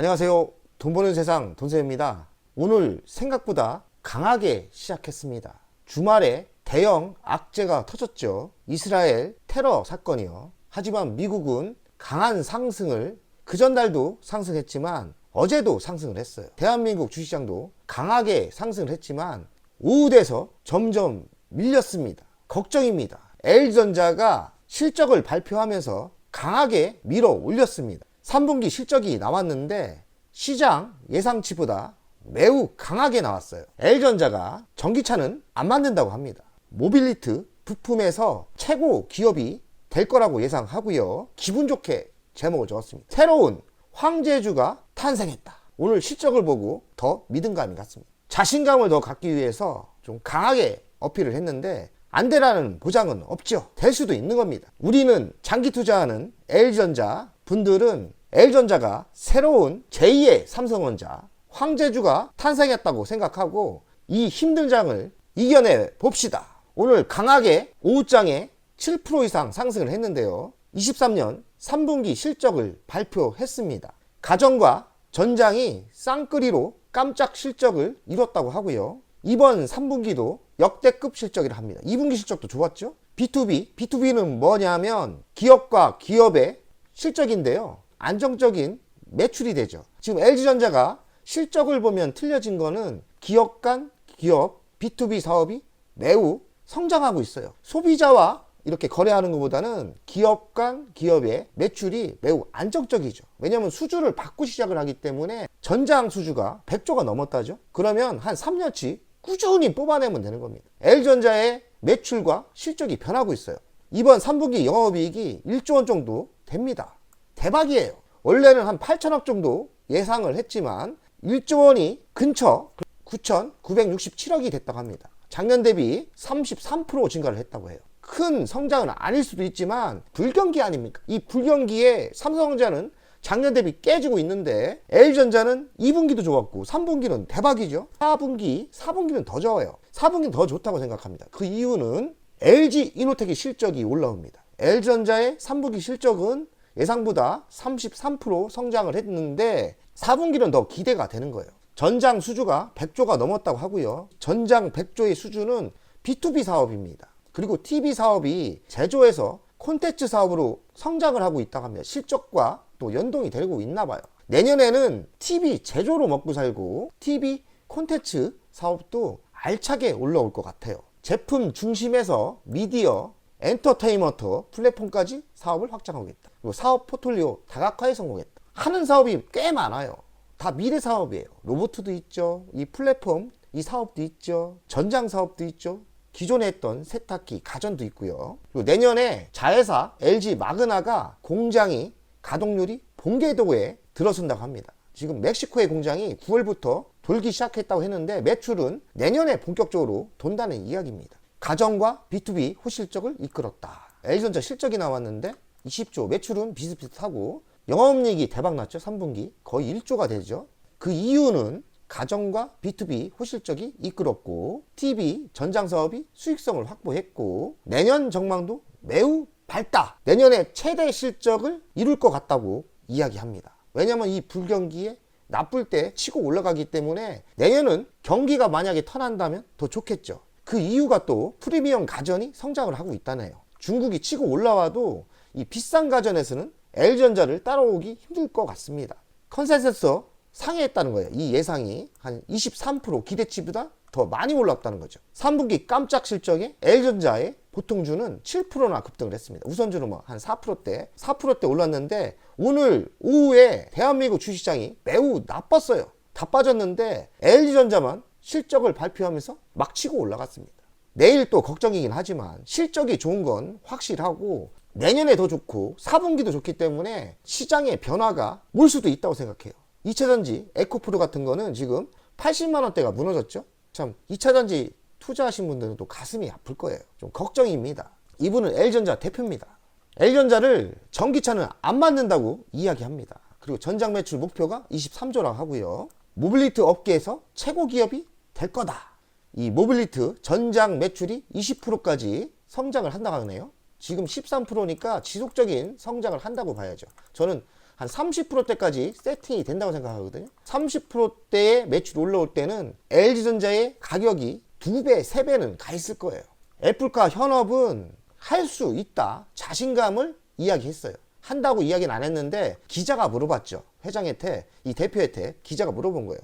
안녕하세요. 돈 버는 세상 돈세입니다. 오늘 생각보다 강하게 시작했습니다. 주말에 대형 악재가 터졌죠. 이스라엘 테러 사건이요. 하지만 미국은 강한 상승을 그 전달도 상승했지만 어제도 상승을 했어요. 대한민국 주식시장도 강하게 상승을 했지만 오후 돼서 점점 밀렸습니다. 걱정입니다. L전자가 실적을 발표하면서 강하게 밀어 올렸습니다. 3분기 실적이 나왔는데 시장 예상치보다 매우 강하게 나왔어요. L전자가 전기차는 안 만든다고 합니다. 모빌리트 부품에서 최고 기업이 될 거라고 예상하고요. 기분 좋게 제목을 적었습니다. 새로운 황제주가 탄생했다. 오늘 실적을 보고 더 믿음감이 갔습니다. 자신감을 더 갖기 위해서 좀 강하게 어필을 했는데 안 되라는 보장은 없죠. 될 수도 있는 겁니다. 우리는 장기 투자하는 L전자 분들은 L전자가 새로운 제2의 삼성전자 황제주가 탄생했다고 생각하고 이 힘든 장을 이겨내 봅시다. 오늘 강하게 오후장에 7% 이상 상승을 했는데요. 23년 3분기 실적을 발표했습니다. 가정과 전장이 쌍끌이로 깜짝 실적을 이뤘다고 하고요. 이번 3분기도 역대급 실적이라 합니다. 2분기 실적도 좋았죠? B2B, B2B는 뭐냐면 기업과 기업의 실적인데요. 안정적인 매출이 되죠. 지금 LG전자가 실적을 보면 틀려진 거는 기업 간 기업 B2B 사업이 매우 성장하고 있어요. 소비자와 이렇게 거래하는 것보다는 기업 간 기업의 매출이 매우 안정적이죠. 왜냐하면 수주를 받고 시작을 하기 때문에 전장 수주가 100조가 넘었다죠. 그러면 한 3년치 꾸준히 뽑아내면 되는 겁니다. L전자의 매출과 실적이 변하고 있어요. 이번 3분기 영업이익이 1조 원 정도 됩니다. 대박이에요. 원래는 한 8천억 정도 예상을 했지만 1조 원이 근처 9,967억이 됐다고 합니다. 작년 대비 33% 증가를 했다고 해요. 큰 성장은 아닐 수도 있지만 불경기 아닙니까? 이 불경기에 삼성전자는 작년 대비 깨지고 있는데 L전자는 2분기도 좋았고 3분기는 대박이죠. 4분기, 4분기는 더 좋아요. 4분기는 더 좋다고 생각합니다. 그 이유는 LG 이노텍의 실적이 올라옵니다. L전자의 3분기 실적은 예상보다 33% 성장을 했는데 4분기는 더 기대가 되는 거예요. 전장 수주가 100조가 넘었다고 하고요. 전장 100조의 수주는 B2B 사업입니다. 그리고 TV 사업이 제조에서 콘텐츠 사업으로 성장을 하고 있다고 합니다. 실적과 또 연동이 되고 있나 봐요. 내년에는 TV 제조로 먹고 살고 TV 콘텐츠 사업도 알차게 올라올 것 같아요. 제품 중심에서 미디어, 엔터테인먼트 플랫폼까지 사업을 확장하겠다. 그리고 사업 포트폴리오 다각화에 성공했다. 하는 사업이 꽤 많아요. 다 미래 사업이에요. 로봇도 있죠. 이 플랫폼, 이 사업도 있죠. 전장 사업도 있죠. 기존에 했던 세탁기, 가전도 있고요. 그리고 내년에 자회사 LG 마그나가 공장이 가동률이 본궤도에 들어선다고 합니다. 지금 멕시코의 공장이 9월부터 돌기 시작했다고 했는데 매출은 내년에 본격적으로 돈다는 이야기입니다. 가정과 B2B 호실적을 이끌었다. L전자 실적이 나왔는데 20조, 매출은 비슷비슷하고 영업이익이 대박 났죠. 3분기 거의 1조가 되죠. 그 이유는 가정과 B2B 호실적이 이끌었고 TV 전장 사업이 수익성을 확보했고 내년 전망도 매우 밝다. 내년에 최대 실적을 이룰 것 같다고 이야기합니다. 왜냐하면 이 불경기에 나쁠 때 치고 올라가기 때문에 내년은 경기가 만약에 턴한다면 더 좋겠죠. 그 이유가 또 프리미엄 가전이 성장을 하고 있다네요. 중국이 치고 올라와도 이 비싼 가전에서는 L전자를 따라오기 힘들 것 같습니다. 컨센서스 상회했다는 거예요. 이 예상이 한 23% 기대치보다 더 많이 올랐다는 거죠. 3분기 깜짝 실적에 L전자의 보통주는 7%나 급등을 했습니다. 우선주는 뭐 한 4%대, 4%대 올랐는데 오늘 오후에 대한민국 주식시장이 매우 나빴어요. 다 빠졌는데 LG전자만 실적을 발표하면서 막 치고 올라갔습니다. 내일 또 걱정이긴 하지만 실적이 좋은 건 확실하고 내년에 더 좋고 4분기도 좋기 때문에 시장의 변화가 올 수도 있다고 생각해요. 2차전지 에코프로 같은 거는 지금 80만 원대가 무너졌죠. 참 2차전지 투자하신 분들은 또 가슴이 아플 거예요. 좀 걱정입니다. 이분은 L전자 대표입니다. L전자를 전기차는 안 만든다고 이야기합니다. 그리고 전장 매출 목표가 23조라고 하고요. 모빌리티 업계에서 최고 기업이 될 거다. 이 모빌리티 전장 매출이 20%까지 성장을 한다고 하네요. 지금 13%니까 지속적인 성장을 한다고 봐야죠. 저는 한 30%대까지 세팅이 된다고 생각하거든요. 30%대의 매출이 올라올 때는 LG전자의 가격이 두 배, 세 배는 가 있을 거예요. 애플카 현업은 할 수 있다. 자신감을 이야기했어요. 한다고 이야기는 안 했는데 기자가 물어봤죠. 회장한테 이 대표한테 기자가 물어본 거예요.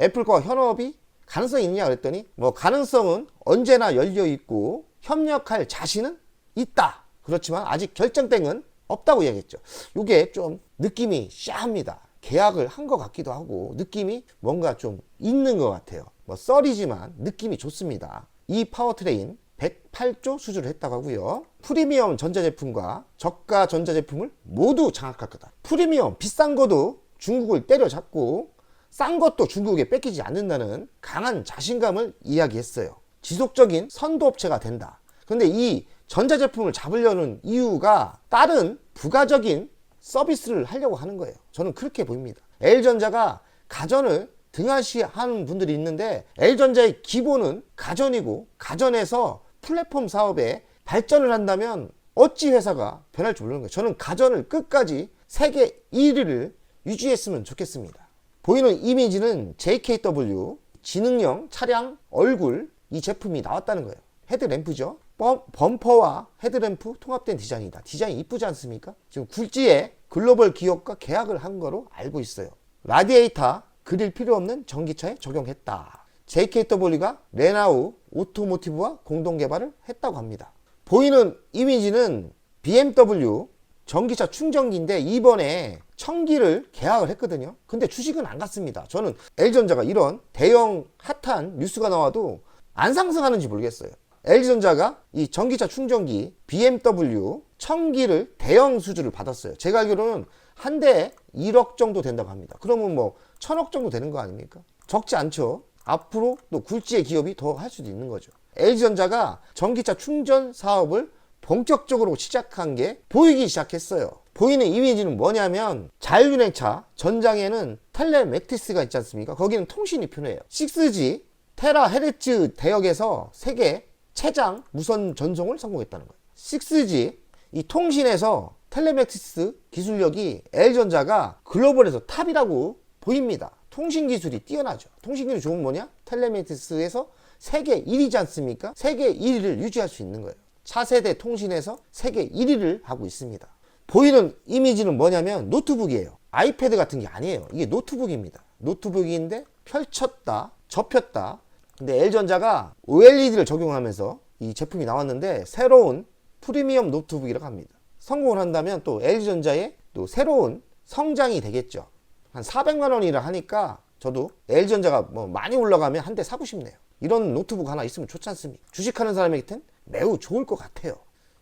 애플과 현업이 가능성이 있냐 그랬더니 뭐 가능성은 언제나 열려 있고 협력할 자신은 있다. 그렇지만 아직 결정된 건 없다고 이야기했죠. 이게 좀 느낌이 샤합니다. 계약을 한 것 같기도 하고 느낌이 뭔가 좀 있는 것 같아요. 뭐 썰이지만 느낌이 좋습니다. 이 파워트레인 108조 수주를 했다고 하고요. 프리미엄 전자제품과 저가 전자제품을 모두 장악할 거다. 프리미엄 비싼 거도 중국을 때려잡고 싼 것도 중국에 뺏기지 않는다는 강한 자신감을 이야기했어요. 지속적인 선도업체가 된다. 근데 이 전자제품을 잡으려는 이유가 다른 부가적인 서비스를 하려고 하는 거예요. 저는 그렇게 보입니다. L전자가 가전을 등한시하는 분들이 있는데 L전자의 기본은 가전이고 가전에서 플랫폼 사업에 발전을 한다면 어찌 회사가 변할지 모르는 거예요. 저는 가전을 끝까지 세계 1위를 유지했으면 좋겠습니다. 보이는 이미지는 JKW 지능형 차량 얼굴 이 제품이 나왔다는 거예요. 헤드램프죠. 범, 범퍼와 헤드램프 통합된 디자인이다. 디자인 이쁘지 않습니까? 지금 굴지에 글로벌 기업과 계약을 한 거로 알고 있어요. 라디에이터 그릴 필요 없는 전기차에 적용했다. JKW가 레나우 오토모티브와 공동 개발을 했다고 합니다. 보이는 이미지는 BMW 전기차 충전기인데 이번에 청기를 계약을 했거든요. 근데 주식은 안 갔습니다. 저는 L전자가 이런 대형 핫한 뉴스가 나와도 안 상승하는지 모르겠어요. LG전자가 이 전기차 충전기 BMW 청기를 대형 수주를 받았어요. 제가 알기로는 한 대에 1억 정도 된다고 합니다. 그러면 뭐 천억 정도 되는 거 아닙니까? 적지 않죠. 앞으로 또 굴지의 기업이 더 할 수도 있는 거죠. LG전자가 전기차 충전 사업을 본격적으로 시작한 게 보이기 시작했어요. 보이는 이미지는 뭐냐면 자율주행차 전장에는 텔레맥티스가 있지 않습니까? 거기는 통신이 필요해요. 6G 테라헤르츠 대역에서 세계 최장 무선 전송을 성공했다는 거예요. 6G 이 통신에서 텔레맥티스 기술력이 L전자가 글로벌에서 탑이라고 보입니다. 통신 기술이 뛰어나죠. 통신 기술이 좋은 뭐냐? 텔레맥티스에서 세계 1위지 않습니까? 세계 1위를 유지할 수 있는 거예요. 차세대 통신에서 세계 1위를 하고 있습니다. 보이는 이미지는 뭐냐면 노트북이에요. 아이패드 같은 게 아니에요. 이게 노트북입니다. 노트북인데 펼쳤다, 접혔다. 근데 L전자가 OLED를 적용하면서 이 제품이 나왔는데 새로운 프리미엄 노트북이라고 합니다. 성공을 한다면 또 LG전자의 또 새로운 성장이 되겠죠. 한 400만 원이라 하니까 저도 L전자가 뭐 많이 올라가면 한 대 사고 싶네요. 이런 노트북 하나 있으면 좋지 않습니까? 주식하는 사람에게는 매우 좋을 것 같아요.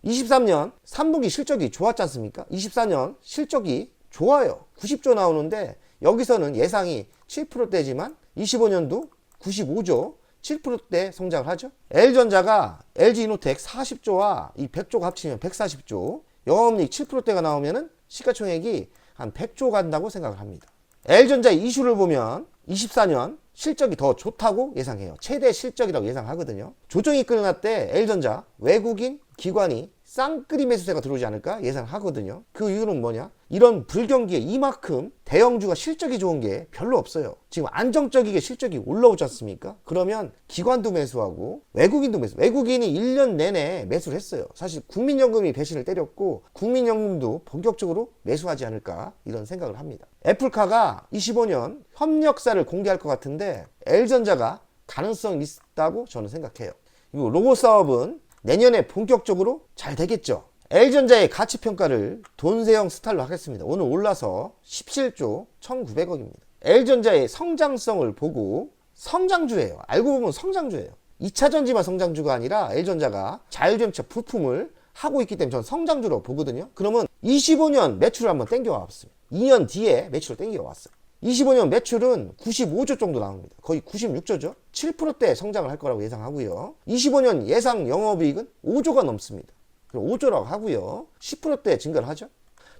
23년 3분기 실적이 좋았지 않습니까? 24년 실적이 좋아요. 90조 나오는데 여기서는 예상이 7%대지만 25년도 95조 7%대 성장을 하죠. L전자가 LG이노텍 40조와 이 100조가 합치면 140조, 영업이익 7%대가 나오면은 시가총액이 한 100조 간다고 생각을 합니다. L전자의 이슈를 보면 24년 실적이 더 좋다고 예상해요. 최대 실적이라고 예상하거든요. 조정이 끝날 때 L전자 외국인 기관이 쌍끌이 매수세가 들어오지 않을까 예상하거든요. 그 이유는 뭐냐? 이런 불경기에 이만큼 대형주가 실적이 좋은 게 별로 없어요. 지금 안정적이게 실적이 올라오지 않습니까? 그러면 기관도 매수하고 외국인도 매수. 외국인이 1년 내내 매수를 했어요. 사실 국민연금이 배신을 때렸고 국민연금도 본격적으로 매수하지 않을까 이런 생각을 합니다. 애플카가 25년 협력사를 공개할 것 같은데 L전자가 가능성 있다고 저는 생각해요. 그리고 로봇 사업은 내년에 본격적으로 잘 되겠죠. L전자의 가치평가를 돈세형 스타일로 하겠습니다. 오늘 올라서 17조 1900억입니다. L전자의 성장성을 보고 성장주예요. 알고 보면 성장주예요. 2차 전지만 성장주가 아니라 L전자가 자율주행차 부품을 하고 있기 때문에 저는 성장주로 보거든요. 그러면 25년 매출을 한번 땡겨와 봤습니다. 2년 뒤에 매출을 땡겨와 왔어요. 25년 매출은 95조 정도 나옵니다. 거의 96조죠. 7%대 성장을 할 거라고 예상하고요. 25년 예상 영업이익은 5조가 넘습니다. 5조라고 하고요. 10%대 증가를 하죠.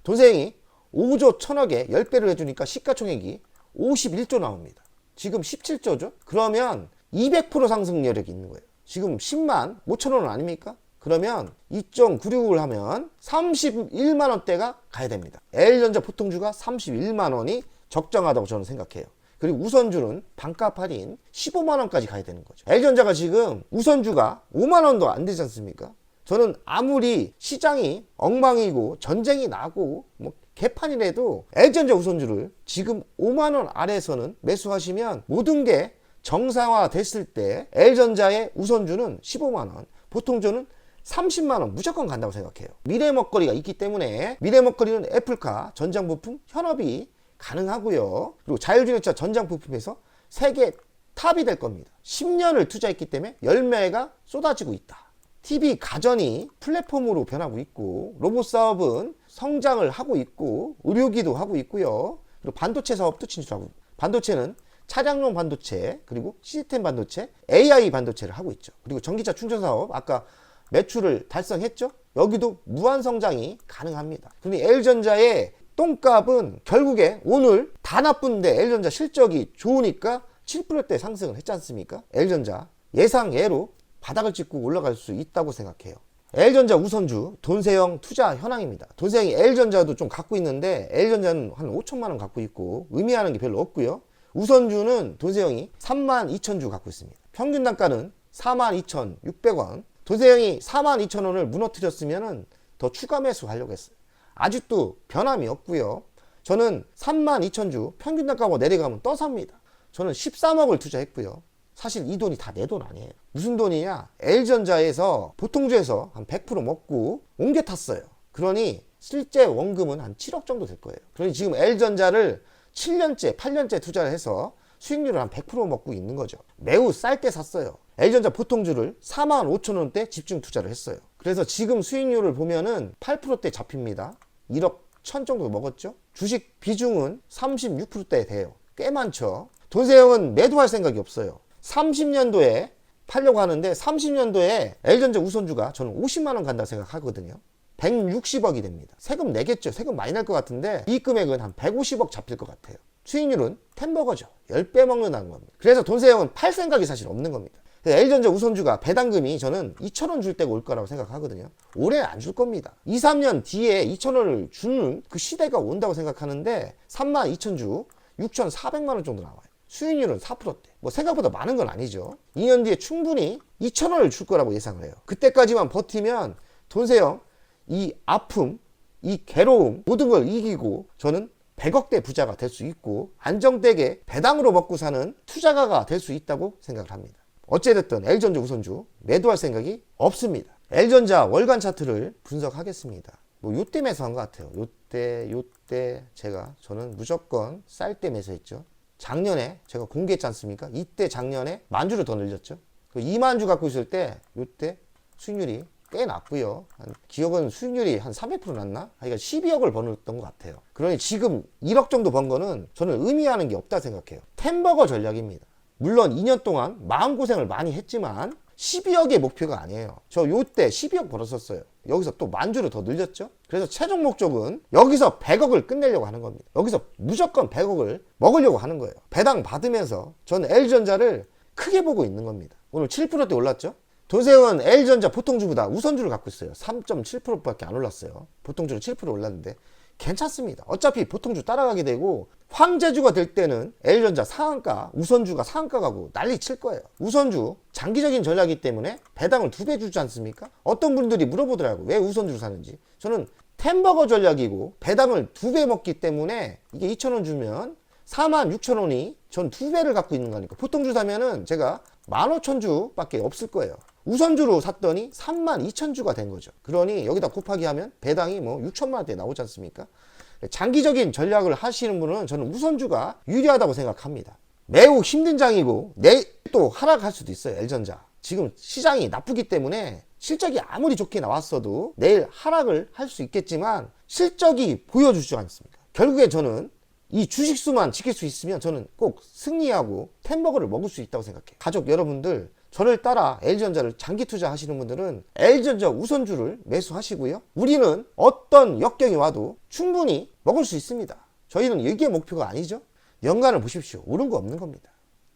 돈세행이 5조 천억에 10배를 해주니까 시가총액이 51조 나옵니다. 지금 17조죠? 그러면 200% 상승 여력이 있는 거예요. 지금 10만 5천 원 아닙니까? 그러면 2.96을 하면 31만 원대가 가야 됩니다. L전자 보통주가 31만 원이 적정하다고 저는 생각해요. 그리고 우선주는 반값 할인 15만 원까지 가야 되는 거죠. L전자가 지금 우선주가 5만 원도 안 되지 않습니까? 저는 아무리 시장이 엉망이고 전쟁이 나고 뭐 개판이라도 L전자 우선주를 지금 5만 원 아래에서는 매수하시면 모든 게 정상화 됐을 때 L전자의 우선주는 15만 원, 보통주는 30만 원 무조건 간다고 생각해요. 미래 먹거리가 있기 때문에 미래 먹거리는 애플카 전장 부품 현업이 가능하고요. 그리고 자율주행차 전장 부품에서 세계 탑이 될 겁니다. 10년을 투자했기 때문에 열매가 쏟아지고 있다. TV 가전이 플랫폼으로 변하고 있고 로봇 사업은 성장을 하고 있고 의료기도 하고 있고요. 그리고 반도체 사업도 진출하고 반도체는 차량용 반도체 그리고 시스템 반도체 AI 반도체를 하고 있죠. 그리고 전기차 충전 사업 아까 매출을 달성했죠. 여기도 무한 성장이 가능합니다. 근데 L전자의 똥값은 결국에 오늘 다 나쁜데 L전자 실적이 좋으니까 7%대 상승을 했지 않습니까? L전자 예상외로 바닥을 찍고 올라갈 수 있다고 생각해요. L전자 우선주 돈세형 투자 현황입니다. 돈세형이 L전자도 좀 갖고 있는데 L전자는 한 5천만 원 갖고 있고 의미하는 게 별로 없고요. 우선주는 돈세형이 3만 2천 주 갖고 있습니다. 평균 단가는 4만 2,600원. 돈세형이 4만 2천 원을 무너뜨렸으면 더 추가 매수 하려고 했어요. 아직도 변함이 없고요. 저는 3만 2천 주 평균 단가가 내려가면 떠 삽니다. 저는 13억을 투자했고요. 사실 이 돈이 다 내 돈 아니에요. 무슨 돈이냐? L전자에서 보통주에서 한 100% 먹고 옮겨 탔어요. 그러니 실제 원금은 한 7억 정도 될 거예요. 그러니 지금 L전자를 7년째, 8년째 투자를 해서 수익률을 한 100% 먹고 있는 거죠. 매우 쌀 때 샀어요. L전자 보통주를 4만 5천 원대 집중 투자를 했어요. 그래서 지금 수익률을 보면은 8%대 잡힙니다. 1억 1000 정도 먹었죠. 주식 비중은 36%대 돼요. 꽤 많죠. 돈세형은 매도할 생각이 없어요. 30년도에 팔려고 하는데 30년도에 L전자 우선주가 저는 50만 원 간다 생각하거든요. 160억이 됩니다. 세금 내겠죠. 세금 많이 날 것 같은데 이 금액은 한 150억 잡힐 것 같아요. 수익률은 템버거죠. 10배 먹는다는 겁니다. 그래서 돈세형은 팔 생각이 사실 없는 겁니다. L전자 우선주가 배당금이 저는 2,000원 줄 때가 올 거라고 생각하거든요. 올해 안 줄 겁니다. 2, 3년 뒤에 2,000원을 주는 그 시대가 온다고 생각하는데 3만 2,000주 6,400만 원 정도 나와요. 수익률은 4%대. 뭐 생각보다 많은 건 아니죠. 2년 뒤에 충분히 2,000원을 줄 거라고 예상을 해요. 그때까지만 버티면 돈세형 이 아픔, 이 괴로움 모든 걸 이기고 저는 100억대 부자가 될 수 있고 안정되게 배당으로 먹고 사는 투자가가 될 수 있다고 생각을 합니다. 어찌됐든 L전자 우선주 매도할 생각이 없습니다. L전자 월간 차트를 분석하겠습니다. 뭐 요때 매수한 것 같아요. 요때 요때 제가 저는 무조건 쌀 때 매수했죠. 작년에 제가 공개했지 않습니까? 이때 작년에 만 주를 더 늘렸죠. 그 2만 주 갖고 있을 때 요때 수익률이 꽤 낮고요. 한 기억은 수익률이 한 300% 났나? 그러니까 12억을 버는 것 같아요. 그러니 지금 1억 정도 번 거는 저는 의미하는 게 없다 생각해요. 템버거 전략입니다. 물론 2년 동안 마음고생을 많이 했지만 12억의 목표가 아니에요. 저 요때 12억 벌었었어요. 여기서 또 만주를 더 늘렸죠. 그래서 최종 목적은 여기서 100억을 끝내려고 하는 겁니다. 여기서 무조건 100억을 먹으려고 하는 거예요. 배당 받으면서 저는 L전자를 크게 보고 있는 겁니다. 오늘 7%대 올랐죠. 돈세형은 L전자 보통주보다 우선주를 갖고 있어요. 3.7%밖에 안 올랐어요. 보통주는 7% 올랐는데 괜찮습니다. 어차피 보통주 따라가게 되고 황제주가 될 때는 L전자 상한가, 우선주가 상한가 가고 난리 칠 거예요. 우선주 장기적인 전략이기 때문에 배당을 두 배 주지 않습니까? 어떤 분들이 물어보더라고요. 왜 우선주를 사는지. 저는 템버거 전략이고 배당을 두 배 먹기 때문에 이게 2,000원 주면 4만 6천 원이 전 두 배를 갖고 있는 거니까 보통 주 사면은 제가 15,000주 밖에 없을 거예요. 우선주로 샀더니 3만 2천 주가 된 거죠. 그러니 여기다 곱하기 하면 배당이 뭐 6천만 원대 나오지 않습니까? 장기적인 전략을 하시는 분은 저는 우선주가 유리하다고 생각합니다. 매우 힘든 장이고 내일 또 하락할 수도 있어요. L전자. 지금 시장이 나쁘기 때문에 실적이 아무리 좋게 나왔어도 내일 하락을 할 수 있겠지만 실적이 보여주지 않습니까? 결국에 저는 이 주식수만 지킬 수 있으면 저는 꼭 승리하고 템버거를 먹을 수 있다고 생각해요. 가족 여러분들 저를 따라 L전자를 장기 투자하시는 분들은 L전자 우선주를 매수하시고요. 우리는 어떤 역경이 와도 충분히 먹을 수 있습니다. 저희는 이게 목표가 아니죠. 연간을 보십시오. 오른 거 없는 겁니다.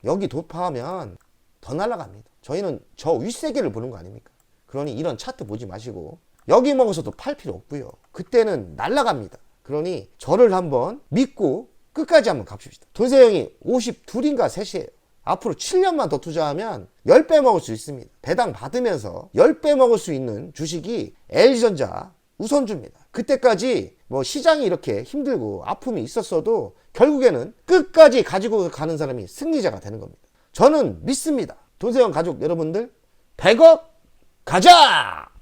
여기 도파하면 더 날아갑니다. 저희는 저 윗세계를 보는 거 아닙니까? 그러니 이런 차트 보지 마시고 여기 먹어서도 팔 필요 없고요. 그때는 날라갑니다. 그러니 저를 한번 믿고 끝까지 한번 갑시다. 돈세형이 52인가 3이에요. 앞으로 7년만 더 투자하면 10배 먹을 수 있습니다. 배당 받으면서 10배 먹을 수 있는 주식이 LG전자 우선주입니다. 그때까지 뭐 시장이 이렇게 힘들고 아픔이 있었어도 결국에는 끝까지 가지고 가는 사람이 승리자가 되는 겁니다. 저는 믿습니다. 돈세형 가족 여러분들 100억 가자!